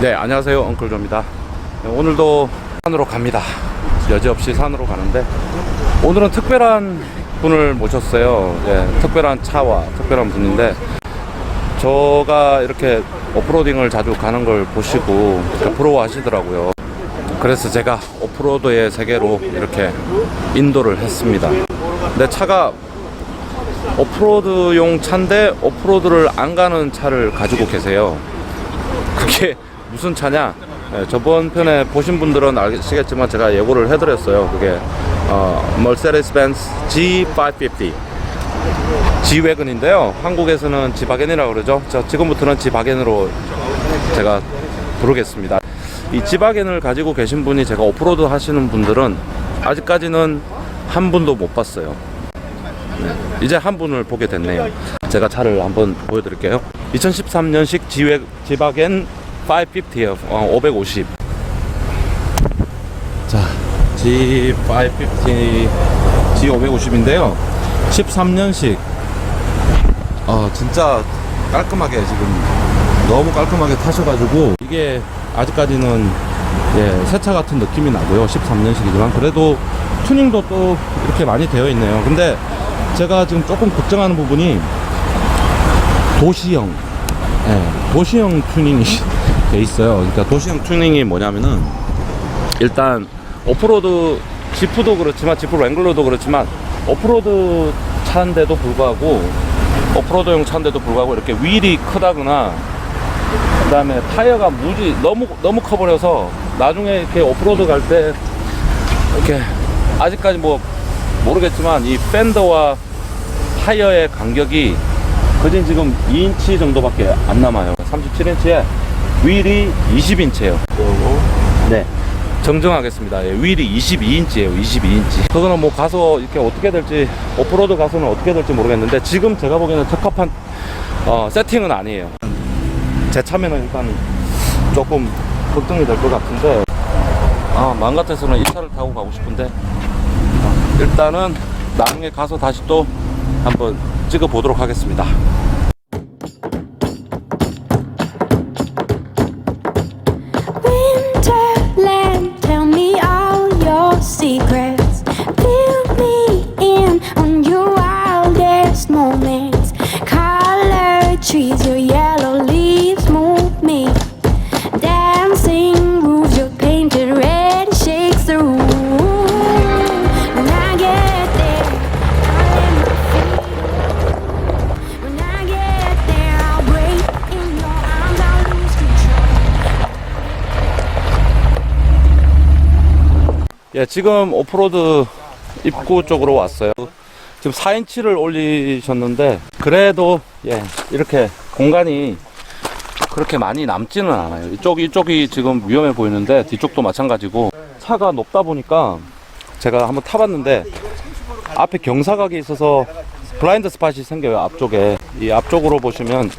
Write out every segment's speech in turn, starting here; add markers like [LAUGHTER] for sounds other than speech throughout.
네, 안녕하세요. 엉클조입니다. 네, 오늘도 산으로 갑니다. 여지없이 산으로 가는데 오늘은 특별한 분을 모셨어요. 네, 특별한 차와 특별한 분인데 저가 이렇게 오프로딩을 자주 가는 걸 보시고 부러워하시더라고요. 그래서 제가 오프로드의 세계로 이렇게 인도를 했습니다. 내 차가 오프로드용 차인데 오프로드를 안 가는 차를 가지고 계세요. 그게 무슨 차냐? 예, 저번 편에 보신 분들은 아시겠지만 제가 예고를 해드렸어요. 그게 어, 멀세데스 벤츠 G550 G웨건인데요. 한국에서는 지바겐이라고 그러죠. 자, 지금부터는 지바겐으로 제가 부르겠습니다. 이 지바겐을 가지고 계신 분이 제가 오프로드 하시는 분들은 아직까지는 한 분도 못 봤어요. 네, 이제 한 분을 보게 됐네요. 제가 차를 한번 보여드릴게요. 2013년식 지웨, 지바겐 550이에요. 어, 550. 자, G550, G550인데요. 13년식. 어, 진짜 깔끔하게 지금 너무 깔끔하게 타셔가지고 이게 아직까지는 예, 새차 같은 느낌이 나고요. 13년식이지만 그래도 튜닝도 또 이렇게 많이 되어 있네요. 근데 제가 지금 조금 걱정하는 부분이 도시형, 예, 도시형 튜닝이 돼 있어요. 그러니까 도시형 튜닝이 뭐냐면은 일단 오프로드 지프도 그렇지만 지프 랭글러도 그렇지만 오프로드 차인데도 불구하고 오프로드용 차인데도 불구하고 이렇게 휠이 크다거나 그다음에 타이어가 무지 너무 너무 커버려서 나중에 이렇게 오프로드 갈 때 이렇게 아직까지 뭐 모르겠지만 이 팬더와 타이어의 간격이 그진 지금 2인치 정도밖에 안 남아요. 37인치에 휠이 20인치예요. 네. 정정하겠습니다. 예, 휠이 22인치예요. 22인치. 그거는 뭐 가서 이렇게 어떻게 될지 오프로드 가서는 어떻게 될지 모르겠는데 지금 제가 보기에는 적합한 어, 세팅은 아니에요. 제 차면은 일단 조금 걱정이 될 것 같은데 아, 마음 같아서는 이 차를 타고 가고 싶은데 어, 일단은 나중에 가서 다시 또 한번 찍어 보도록 하겠습니다. Trees, your yellow leaves move me. Dancing roofs, your painted red shakes the room. When I get there, I'll let my feet. When I get there, I'll break in your arms, I'll lose control. 예, 지금 오프로드 입구 쪽으로 왔어요. 지금 4인치를 올리셨는데 그래도 예, 이렇게 공간이 그렇게 많이 남지는 않아요. 이쪽 이쪽이 지금 위험해 보이는데 뒤쪽도 마찬가지고 차가 높다 보니까 제가 한번 타봤는데 앞에 경사각이 있어서 블라인드 스팟이 생겨요 앞쪽에 이 앞쪽으로 보시면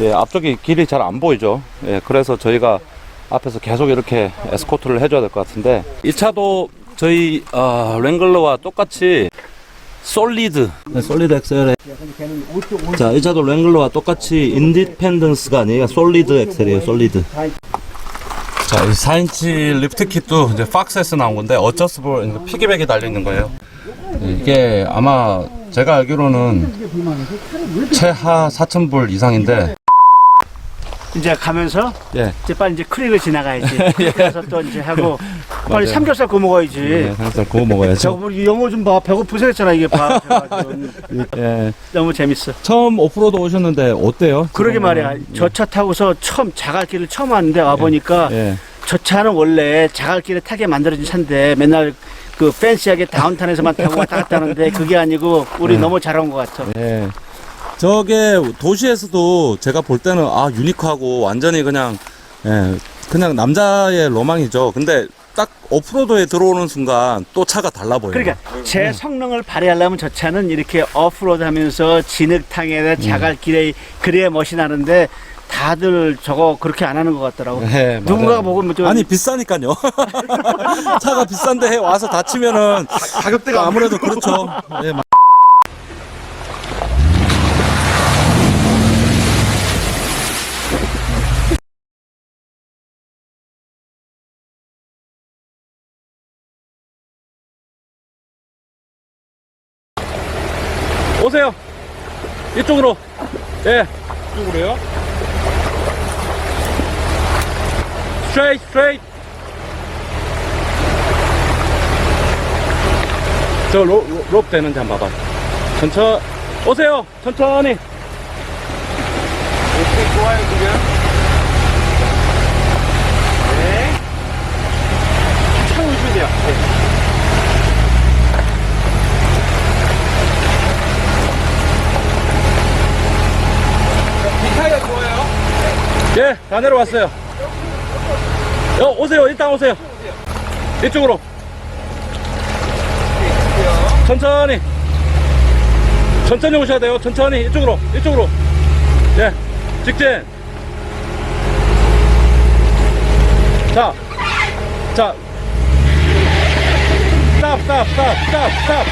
예, 앞쪽이 길이 잘 안 보이죠. 예, 그래서 저희가 앞에서 계속 이렇게 에스코트를 해줘야 될 것 같은데 이 차도 저희 어, 랭글러와 똑같이 솔리드 네, 솔리드 엑셀에 자, 이 차도 랭글러와 똑같이 인디펜던스가 아니에요. 솔리드 엑셀이에요. 솔리드. 자, 이 4인치 리프트 킷도 이제 팍스에서 나온 건데 어저스볼 이제 피기백이 달려 있는 거예요. 이게 아마 제가 알기로는 최하 4,000불 이상인데 이제 가면서 예. 이제 빨리 이제 크릭을 지나가야지. [LAUGHS] 그래서 또 이제 하고 빨리 맞아요. 삼겹살 구워 먹어야지. 네, 항상 구워 먹어야죠. 저거 우리 영어 좀 봐. 배고프서 했잖아 이게 봐. 그래가지고 [LAUGHS] 예. 너무 재밌어. 처음 오프로드 오셨는데 어때요? 그러게? 말이야. 저 차 타고서 처음 자갈길을 처음 왔는데 와 보니까 예. 저 차는 원래 자갈길을 타게 만들어진 차인데 맨날 그 팬시하게 다운타운에서만 타고 왔다 갔다 하는데 그게 아니고 우리 네. 너무 잘한 것 같아. 예. 저게 도시에서도 제가 볼 때는 아 유니크하고 완전히 그냥 예, 그냥 남자의 로망이죠. 근데 딱 오프로드에 들어오는 순간 또 차가 달라 보여요. 그러니까 제 성능을 발휘하려면 저 차는 이렇게 오프로드 하면서 진흙탕에 자갈길에 그래야 멋이 나는데 다들 저거 그렇게 안 하는 것 같더라고. 네, 누군가가 맞아요. 보면 좀 아니 비싸니까요. [LAUGHS] 차가 비싼데 해 와서 다치면은 가격대가 아무래도 그렇죠. 예, 오세요. 이쪽으로. 예. 이쪽으로요? 스트레이트, 스트레이트. 저 로, 로, 롭 되는지 한번 봐봐. 천천, 오세요. 천천히. 오케이, 좋아요, 지금. 네. 차 오시면 돼요. 네. 디타이가 좋아요. 예, 다 내려왔어요. 여, 오세요. 일단 오세요. 이쪽으로. 천천히. 천천히 오셔야 돼요. 천천히. 이쪽으로. 이쪽으로. 예. 직진. 자. 자. 스탑, 스탑, 스탑, 스탑, 스탑.